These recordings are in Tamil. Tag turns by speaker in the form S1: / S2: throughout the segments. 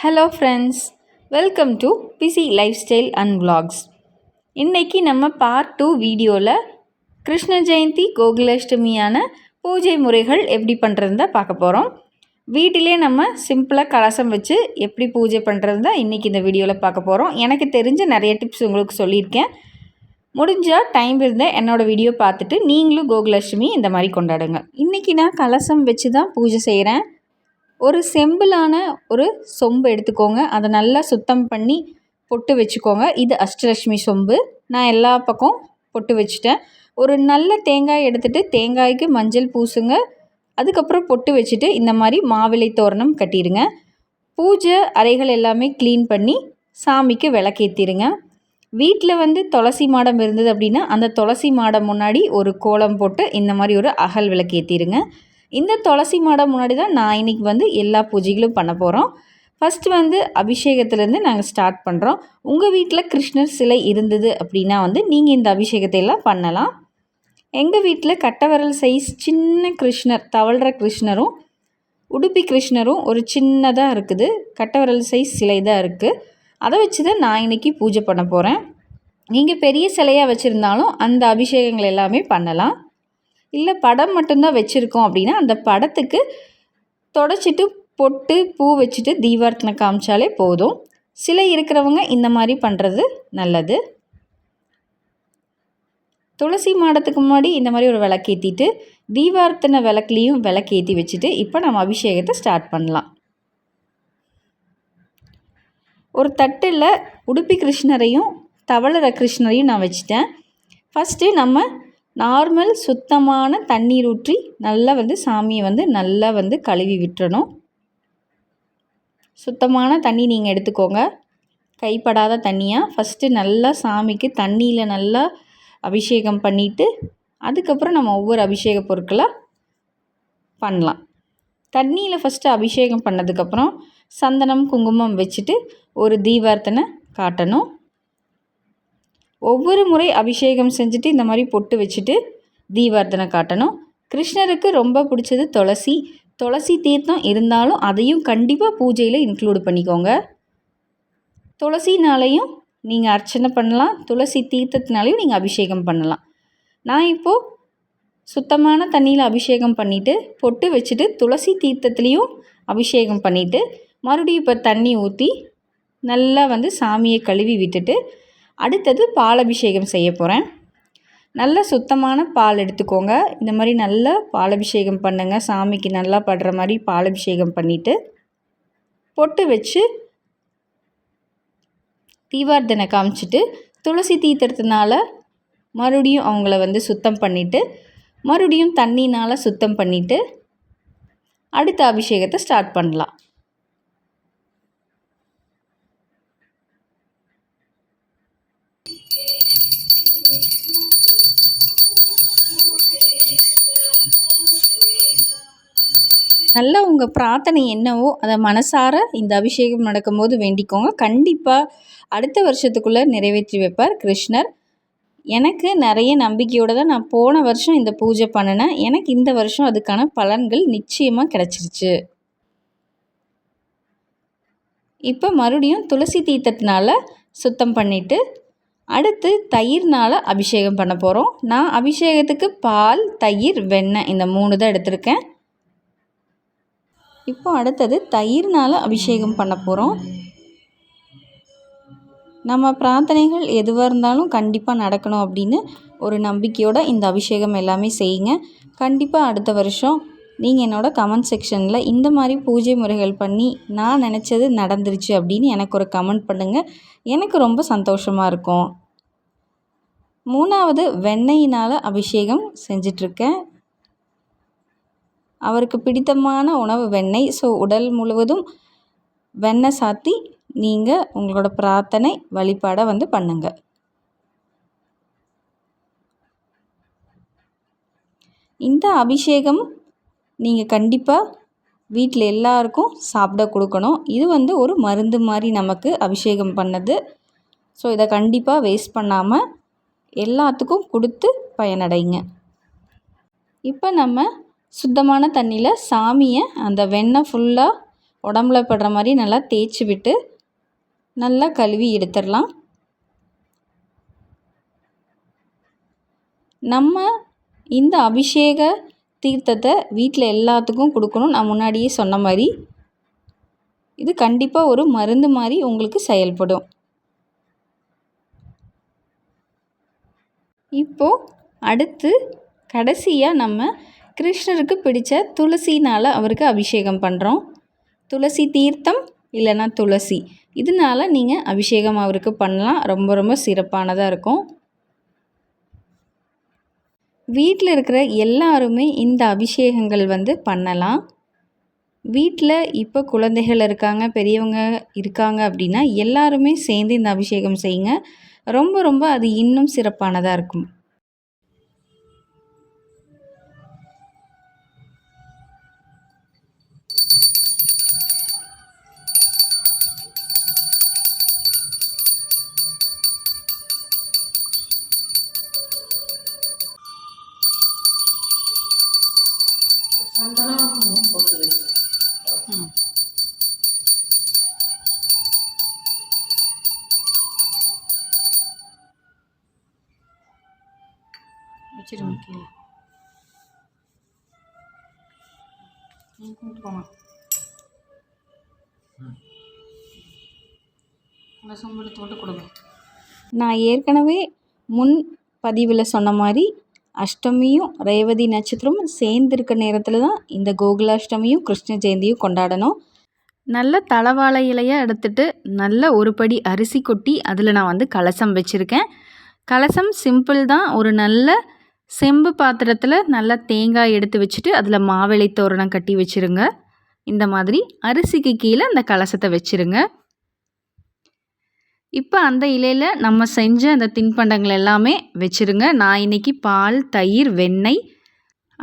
S1: Hello friends welcome to busy lifestyle and vlogs. இன்றைக்கி நம்ம பார்ட் டூ வீடியோவில் கிருஷ்ண ஜெயந்தி கோகுலாஷ்டமியான பூஜை முறைகள் எப்படி பண்ணுறதுன்னு தான் பார்க்க போகிறோம் வீட்டிலே நம்ம சிம்பிளாக கலசம் வச்சு எப்படி பூஜை பண்ணுறது தான் இன்றைக்கி இந்த வீடியோவில் பார்க்க போகிறோம் எனக்கு தெரிஞ்ச நிறைய டிப்ஸ் உங்களுக்கு சொல்லியிருக்கேன். முடிஞ்சால் டைம் இருந்தால் என்னோடய வீடியோ பார்த்துட்டு நீங்களும் கோகுலாஷ்டமி இந்த மாதிரி கொண்டாடுங்க. இன்றைக்கி நான் கலசம் வச்சு தான் பூஜை செய்கிறேன் ஒரு செம்பிலான ஒரு சொம்பு எடுத்துக்கோங்க. அதை நல்லா சுத்தம் பண்ணி பொட்டு வச்சுக்கோங்க. இது அஷ்டலட்சுமி சொம்பு. நான் எல்லா பக்கம் பொட்டு வச்சுட்டேன். ஒரு நல்ல தேங்காய் எடுத்துகிட்டு தேங்காய்க்கு மஞ்சள் பூசுங்க. அதுக்கப்புறம் பொட்டு வச்சுட்டு இந்த மாதிரி மாவிலை தோரணம் கட்டிடுங்க. பூஜை அறைகள் எல்லாமே க்ளீன் பண்ணி சாமிக்கு விளக்கேற்றிடுங்க வீட்டில் வந்து துளசி மாடம் இருந்தது அப்படின்னா அந்த துளசி மாடம் முன்னாடி ஒரு கோலம் போட்டு இந்த மாதிரி ஒரு அகல் விளக்கேற்றிடுங்க இந்த துளசி மாடம் முன்னாடி தான் நான் இன்றைக்கி வந்து எல்லா பூஜைகளும் பண்ண போகிறோம் ஃபஸ்ட்டு வந்து அபிஷேகத்துலேருந்து நாங்கள் ஸ்டார்ட் பண்ணுறோம் உங்கள் வீட்டில் கிருஷ்ணர் சிலை இருந்தது அப்படின்னா வந்து நீங்கள் இந்த அபிஷேகத்தை எல்லாம் பண்ணலாம். எங்கள் வீட்டில் கட்டவரல் சைஸ் சின்ன கிருஷ்ணர் தவழ்கிற கிருஷ்ணரும் உடுப்பி கிருஷ்ணரும் ஒரு சின்னதாக இருக்குது. கட்டவரல் சைஸ் சிலை தான் இருக்குது அதை வச்சு தான் நான் இன்றைக்கி பூஜை பண்ண போகிறேன் நீங்கள் பெரிய சிலையாக வச்சுருந்தாலும் அந்த அபிஷேகங்கள் எல்லாமே பண்ணலாம். இல்லை படம் மட்டும்தான் வச்சுருக்கோம் அப்படின்னா அந்த படத்துக்கு தொடச்சிட்டு பொட்டு பூ வச்சுட்டு தீபார்த்தனை காமிச்சாலே போதும். சிலை இருக்கிறவங்க இந்த மாதிரி பண்ணுறது நல்லது. துளசி மாடத்துக்கு முன்னாடி இந்த மாதிரி ஒரு விளக்கேற்றிட்டு தீபார்த்தனை விளக்குலேயும் விளக்கேற்றி வச்சுட்டு இப்போ நம்ம அபிஷேகத்தை ஸ்டார்ட் பண்ணலாம். ஒரு தட்டில் உடுப்பி கிருஷ்ணரையும் தவளர கிருஷ்ணரையும் நான் வச்சுட்டேன். ஃபஸ்ட்டு நம்ம நார்மல் சுத்தமான தண்ணீர் ஊற்றி நல்லா வந்து சாமியை வந்து நல்லா வந்து கழுவி விட்டுறணும். சுத்தமான தண்ணி நீங்கள் எடுத்துக்கோங்க. கைப்படாத தண்ணியாக ஃபஸ்ட்டு நல்லா சாமிக்கு தண்ணியில் நல்லா அபிஷேகம் பண்ணிவிட்டு அதுக்கப்புறம் நம்ம ஒவ்வொரு அபிஷேக பொருட்களாக பண்ணலாம். தண்ணியில் ஃபஸ்ட்டு அபிஷேகம் பண்ணதுக்கப்புறம் சந்தனம் குங்குமம் வச்சுட்டு ஒரு தீபார்த்தனை காட்டணும். ஒவ்வொரு முறை அபிஷேகம் செஞ்சுட்டு இந்த மாதிரி பொட்டு வச்சுட்டு தீபார்த்தனை காட்டணும். கிருஷ்ணருக்கு ரொம்ப பிடிச்சது துளசி. துளசி தீர்த்தம் இருந்தாலும் அதையும் கண்டிப்பாக பூஜையில் இன்க்ளூட் பண்ணிக்கோங்க. துளசினாலையும் நீங்கள் அர்ச்சனை பண்ணலாம். துளசி தீர்த்தத்தினாலையும் நீங்கள் அபிஷேகம் பண்ணலாம். நான் இப்போது சுத்தமான தண்ணியில் அபிஷேகம் பண்ணிவிட்டு பொட்டு வச்சுட்டு துளசி தீர்த்தத்துலேயும் அபிஷேகம் பண்ணிவிட்டு மறுபடியும் இப்போ தண்ணி ஊற்றி நல்லா வந்து சாமியை கழுவி விட்டுட்டு அடுத்தது பால் அபிஷேகம் செய்ய போகிறேன் நல்ல சுத்தமான பால் எடுத்துக்கோங்க. இந்த மாதிரி நல்லா பால் அபிஷேகம் பண்ணுங்கள் சாமிக்கு நல்லா படுற மாதிரி பால் அபிஷேகம் பண்ணிவிட்டு பொட்டு வச்சு தீவார்த்தனை காமிச்சிட்டு துளசி தீர்த்தத்தினால மறுபடியும் அவங்கள வந்து சுத்தம் பண்ணிவிட்டு மறுபடியும் தண்ணினால் சுத்தம் பண்ணிவிட்டு அடுத்த அபிஷேகத்தை ஸ்டார்ட் பண்ணலாம். நல்லா உங்கள் பிரார்த்தனை என்னவோ அதை மனசார இந்த அபிஷேகம் நடக்கும்போது வேண்டிக்கோங்க. கண்டிப்பாக அடுத்த வருஷத்துக்குள்ளே நிறைவேற்றி வைப்பார் கிருஷ்ணர். எனக்கு நிறைய நம்பிக்கையோடு தான் நான் போன வருஷம் இந்த பூஜை பண்ணினேன். எனக்கு இந்த வருஷம் அதுக்கான பலன்கள் நிச்சயமாக கிடச்சிருச்சு. இப்போ மறுபடியும் துளசி தீர்த்தத்தினால சுத்தம் பண்ணிவிட்டு அடுத்து தயிர்னால் அபிஷேகம் பண்ண போகிறோம் நான் அபிஷேகத்துக்கு பால் தயிர் வெண்ணெய் இந்த மூணு தான் எடுத்திருக்கேன். இப்போ அடுத்தது தயிர்னால் அபிஷேகம் பண்ண போகிறோம் நம்ம பிரார்த்தனைகள் எதுவாக இருந்தாலும் கண்டிப்பாக நடக்கணும் அப்படின்னு ஒரு நம்பிக்கையோடு இந்த அபிஷேகம் எல்லாமே செய்யுங்க. கண்டிப்பாக அடுத்த வருஷம் நீங்கள் என்னோடய கமெண்ட் செக்ஷனில் இந்த மாதிரி பூஜை முறைகள் பண்ணி நான் நினச்சது நடந்துருச்சு அப்படின்னு எனக்கு ஒரு கமெண்ட் பண்ணுங்கள் எனக்கு ரொம்ப சந்தோஷமாக இருக்கும். மூணாவது வெண்ணெயினால் அபிஷேகம் செஞ்சிட்ருக்கேன் அவருக்கு பிடித்தமான உணவு வெண்ணெய். ஸோ உடல் முழுவதும் வெண்ணெய் சாத்தி நீங்கள் உங்களோட பிரார்த்தனை வழிபாடை வந்து பண்ணுங்கள் இந்த அபிஷேகம் நீங்கள் கண்டிப்பாக வீட்டில் எல்லாருக்கும் சாப்பிட கொடுக்கணும். இது வந்து ஒரு மருந்து மாதிரி நமக்கு அபிஷேகம் பண்ணது. ஸோ இதை கண்டிப்பாக வேஸ்ட் பண்ணாமல் எல்லாத்துக்கும் கொடுத்து பயனடைங்க. இப்போ நம்ம சுத்தமான தண்ணியில் சாமியை அந்த வெண்ணெய் ஃபுல்லாக உடம்புல படுற மாதிரி நல்லா தேய்ச்சி விட்டு நல்லா கழுவி எடுத்துடலாம். நம்ம இந்த அபிஷேக தீர்த்தத்தை வீட்டில் எல்லாத்துக்கும் கொடுக்கணும். நான் முன்னாடியே சொன்ன மாதிரி இது கண்டிப்பாக ஒரு மருந்து மாதிரி உங்களுக்கு செயல்படும். இப்போது அடுத்து கடைசியாக நம்ம கிருஷ்ணருக்கு பிடித்த துளசினால் அவருக்கு அபிஷேகம் பண்ணுறோம் துளசி தீர்த்தம் இல்லைன்னா துளசி. இதனால் நீங்கள் அபிஷேகம் அவருக்கு பண்ணலாம். ரொம்ப ரொம்ப சிறப்பானதாக இருக்கும். வீட்டில் இருக்கிற எல்லாருமே இந்த அபிஷேகங்கள் வந்து பண்ணலாம். வீட்டில் இப்போ குழந்தைகள் இருக்காங்க பெரியவங்க இருக்காங்க அப்படின்னா எல்லாருமே சேர்ந்து இந்த அபிஷேகம் செய்யுங்க. ரொம்ப ரொம்ப அது இன்னும் சிறப்பானதாக இருக்கும். வச்சிருங்க கீழே கூப்பிட்டு போங்க தோட்டு கொடுங்க. நான் ஏற்கனவே முன் பதிவில் சொன்ன மாதிரி அஷ்டமியும் ரேவதி நட்சத்திரமும் சேர்ந்துருக்க நேரத்தில் தான் இந்த கோகுலாஷ்டமியும் கிருஷ்ண ஜெயந்தியும் கொண்டாடணும். நல்ல தளவாழை இலையாக எடுத்துட்டு நல்ல ஒரு படி அரிசி கொட்டி அதில் நான் வந்து கலசம் வச்சுருக்கேன். கலசம் சிம்பிள் தான் ஒரு நல்ல செம்பு பாத்திரத்தில் நல்லா தேங்காய் எடுத்து வச்சுட்டு அதில் மாவிளை தோரணம் கட்டி வச்சுருங்க. இந்த மாதிரி அரிசிக்கு கீழே அந்த கலசத்தை வச்சுருங்க. இப்போ அந்த இலையில் நம்ம செஞ்ச அந்த தின்பண்டங்கள் எல்லாமே வச்சுருங்க. நான் இன்றைக்கி பால் தயிர் வெண்ணெய்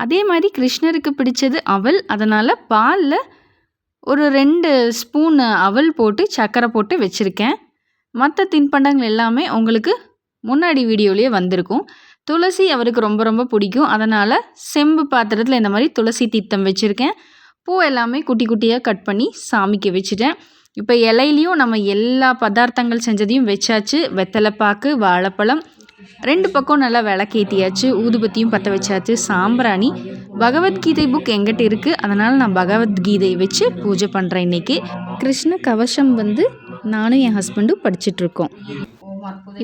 S1: அதே மாதிரி கிருஷ்ணருக்கு பிடிச்சது அவல். அதனால் பாலில் ஒரு ரெண்டு ஸ்பூன் அவல் போட்டு சர்க்கரை போட்டு வச்சுருக்கேன். மற்ற தின்பண்டங்கள் எல்லாமே உங்களுக்கு முன்னாடி வீடியோலேயே வந்திருக்கும். துளசி அவருக்கு ரொம்ப ரொம்ப பிடிக்கும். அதனால் செம்பு பாத்திரத்தில் இந்த மாதிரி துளசி தீர்த்தம் வச்சுருக்கேன். பூ எல்லாமே குட்டி குட்டியாக கட் பண்ணி சாமிக்கு வச்சுட்டேன். இப்போ இலையிலையும் நம்ம எல்லா பதார்த்தங்கள் செஞ்சதையும் வச்சாச்சு. வெத்தலைப்பாக்கு வாழைப்பழம் ரெண்டு பக்கம் நல்லா விளக்கேற்றியாச்சு ஊதுபத்தியும் பற்ற வச்சாச்சு. சாம்பிராணி பகவத்கீதை புக் எங்கிட்ட இருக்குது அதனால் நான் பகவத்கீதையை வச்சு பூஜை பண்ணுறேன் இன்றைக்கி கிருஷ்ண கவசம் வந்து நானும் என் ஹஸ்பண்டும் படிச்சிட்ருக்கோம்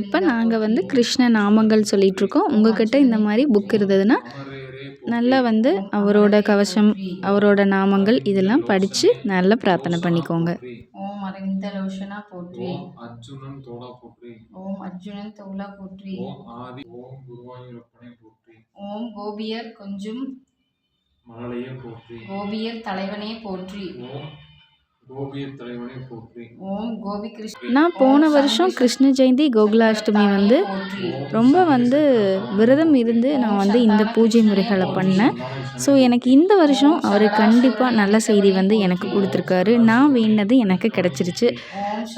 S1: இப்போ நாங்கள் வந்து கிருஷ்ண நாமங்கள் சொல்லிகிட்ருக்கோம் உங்கள்கிட்ட இந்த மாதிரி புக் இருந்ததுன்னா நல்லா வந்து அவரோட கவசம் அவரோட நாமங்கள் இதெல்லாம் படித்து நல்லா பிரார்த்தனை பண்ணிக்கோங்க. ஓம் அரவிந்த லோஷனா போற்றி. அர்ஜுனன் தோளா போற்றி. ஓம் அர்ஜுனன் தோளா போற்றி. ஓம் ஆதி ஓம் குருவாயூரப்பனை போற்றி. ஓம் கோபியர் கொஞ்சம் மலலையே போற்றி. கோபியர் தலைவனே போற்றி. ஓம் நான் போன வருஷம் கிருஷ்ண ஜெயந்தி கோகுலாஷ்டமி வந்து ரொம்ப வந்து விரதம் இருந்து நான் வந்து இந்த பூஜை முறைகளை பண்ணேன். ஸோ எனக்கு இந்த வருஷம் அவர் கண்டிப்பாக நல்ல செய்தி வந்து எனக்கு கொடுத்துருக்காரு. நான் வேண்டினது எனக்கு கிடச்சிருச்சு.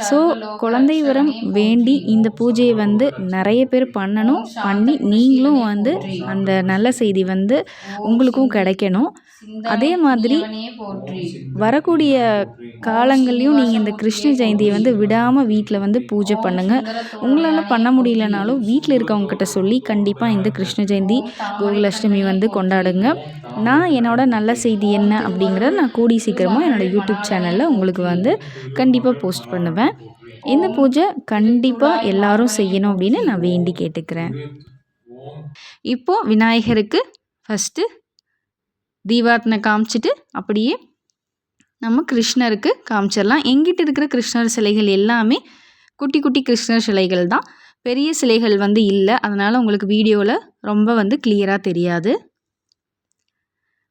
S1: ஸோ குழந்தை வரம் வேண்டி இந்த பூஜையை வந்து நிறைய பேர் பண்ணணும். பண்ணி நீங்களும் வந்து அந்த நல்ல செய்தி வந்து உங்களுக்கும் கிடைக்கணும். அதே மாதிரி வரக்கூடிய காலங்கள்லையும் நீங்கள் இந்த கிருஷ்ண ஜெயந்தியை வந்து விடாமல் வீட்டில் வந்து பூஜை பண்ணுங்கள் உங்களால் பண்ண முடியலனாலும் வீட்டில் இருக்கவங்கக்கிட்ட சொல்லி கண்டிப்பாக இந்த கிருஷ்ண ஜெயந்தி கோகுலஷ்டமி வந்து கொண்டாடுங்க. நான் என்னோட நல்ல செய்தி என்ன அப்படிங்கிறத நான் கூடி சீக்கிரமாக என்னோடய யூடியூப் சேனலில் உங்களுக்கு வந்து கண்டிப்பாக போஸ்ட் பண்ணுவேன். இந்த பூஜை கண்டிப்பாக எல்லாரும் செய்யணும் அப்படின்னு நான் வேண்டி கேட்டுக்கிறேன். இப்போது விநாயகருக்கு ஃபஸ்ட்டு தீபாரத்தனை காமிச்சிட்டு அப்படியே நம்ம கிருஷ்ணருக்கு காமிச்சிடலாம். எங்கிட்ட இருக்கிற கிருஷ்ணர் சிலைகள் எல்லாமே குட்டி குட்டி கிருஷ்ணர் சிலைகள் தான். பெரிய சிலைகள் வந்து இல்லை. அதனால் உங்களுக்கு வீடியோவில் ரொம்ப வந்து கிளியராக தெரியாது.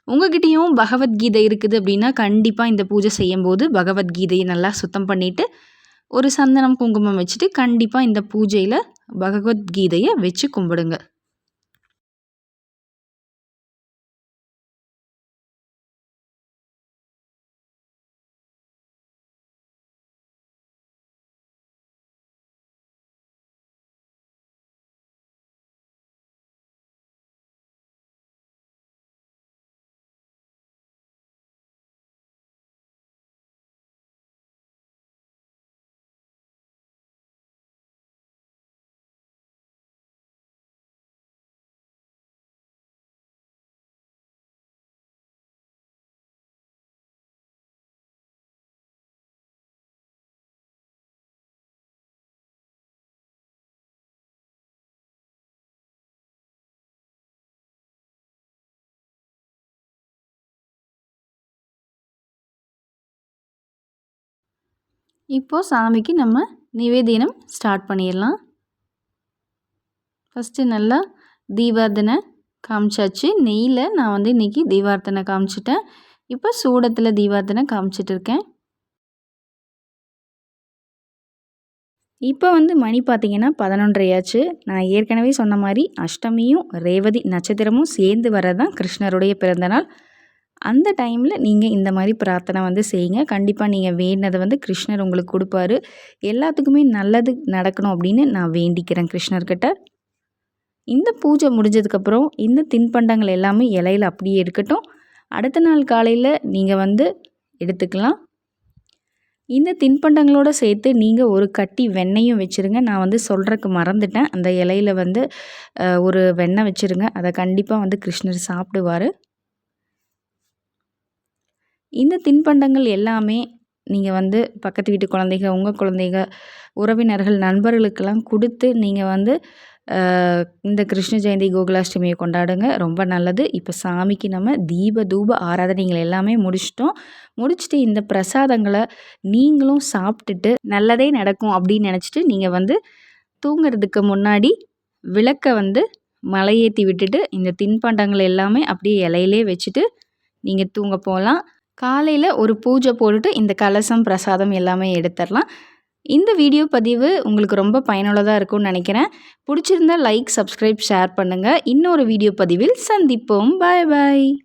S1: உங்ககிட்டேயும் பகவத்கீதை இருக்குது அப்படின்னா கண்டிப்பாக இந்த பூஜை செய்யும்போது பகவத்கீதையை நல்லா சுத்தம் பண்ணிவிட்டு ஒரு சந்தனம் குங்குமம் வச்சுட்டு கண்டிப்பாக இந்த பூஜையில் பகவத்கீதையை வச்சு கும்பிடுங்க. இப்போது சாமிக்கு நம்ம நிவேதினம் ஸ்டார்ட் பண்ணிடலாம். ஃபஸ்ட்டு நல்லா தீபார்த்தனை காமிச்சாச்சு. நெய்யில் நான் வந்து இன்றைக்கி தீபார்த்தனை காமிச்சிட்டேன். இப்போ சூடத்தில் தீபார்த்தனை காமிச்சிட்டு இருக்கேன். இப்போ வந்து மணி பார்த்திங்கன்னா பதினொன்றையாச்சு. நான் ஏற்கனவே சொன்ன மாதிரி அஷ்டமியும் ரேவதி நட்சத்திரமும் சேர்ந்து வரதான் கிருஷ்ணருடைய பிறந்தநாள். அந்த டைமில் நீங்கள் இந்த மாதிரி பிரார்த்தனை வந்து செய்யுங்க. கண்டிப்பாக நீங்கள் வேண்டினதை வந்து கிருஷ்ணர் உங்களுக்கு கொடுப்பாரு. எல்லாத்துக்குமே நல்லது நடக்கணும் அப்படின்னு நான் வேண்டிக்கிறேன் கிருஷ்ணர்கிட்ட. இந்த பூஜை முடிஞ்சதுக்கப்புறம் இந்த தின்பண்டங்கள் எல்லாமே இலையில் அப்படியே இருக்கட்டும். அடுத்த நாள் காலையில் நீங்கள் வந்து எடுத்துக்கலாம். இந்த தின்பண்டங்களோடு சேர்த்து நீங்கள் ஒரு கட்டி வெண்ணையும் வச்சுருங்க. நான் வந்து சொல்கிறக்கு மறந்துட்டேன். அந்த இலையில் வந்து ஒரு வெண்ணெய் வச்சுருங்க. அதை கண்டிப்பாக வந்து கிருஷ்ணர் சாப்பிடுவார். இந்த தின்பண்டங்கள் எல்லாமே நீங்கள் வந்து பக்கத்து வீட்டு குழந்தைங்க உங்கள் குழந்தைங்க உறவினர்கள் நண்பர்களுக்கெல்லாம் கொடுத்து நீங்கள் வந்து இந்த கிருஷ்ண ஜெயந்தி கோகுலாஷ்டமியை கொண்டாடுங்க. ரொம்ப நல்லது. இப்போ சாமிக்கு நம்ம தீப தூப ஆராதனைகள் எல்லாமே முடிச்சிட்டோம். முடிச்சுட்டு இந்த பிரசாதங்களை நீங்களும் சாப்பிட்டுட்டு நல்லதே நடக்கும் அப்படின்னு நினச்சிட்டு நீங்கள் வந்து தூங்குறதுக்கு முன்னாடி விளக்கை வந்து மலையேற்றி விட்டுட்டு இந்த தின்பண்டங்கள் எல்லாமே அப்படியே இலையிலே வச்சுட்டு நீங்கள் தூங்க போகலாம். காலையில் ஒரு பூஜை போட்டுட்டு இந்த கலசம் பிரசாதம் எல்லாமே எடுத்துடலாம். இந்த வீடியோ பதிவு உங்களுக்கு ரொம்ப பயனுள்ளதாக இருக்கும்னு நினைக்கிறேன். பிடிச்சிருந்தா லைக் சப்ஸ்கிரைப் ஷேர் பண்ணுங்கள் இன்னொரு வீடியோ பதிவில் சந்திப்போம். பாய் பாய்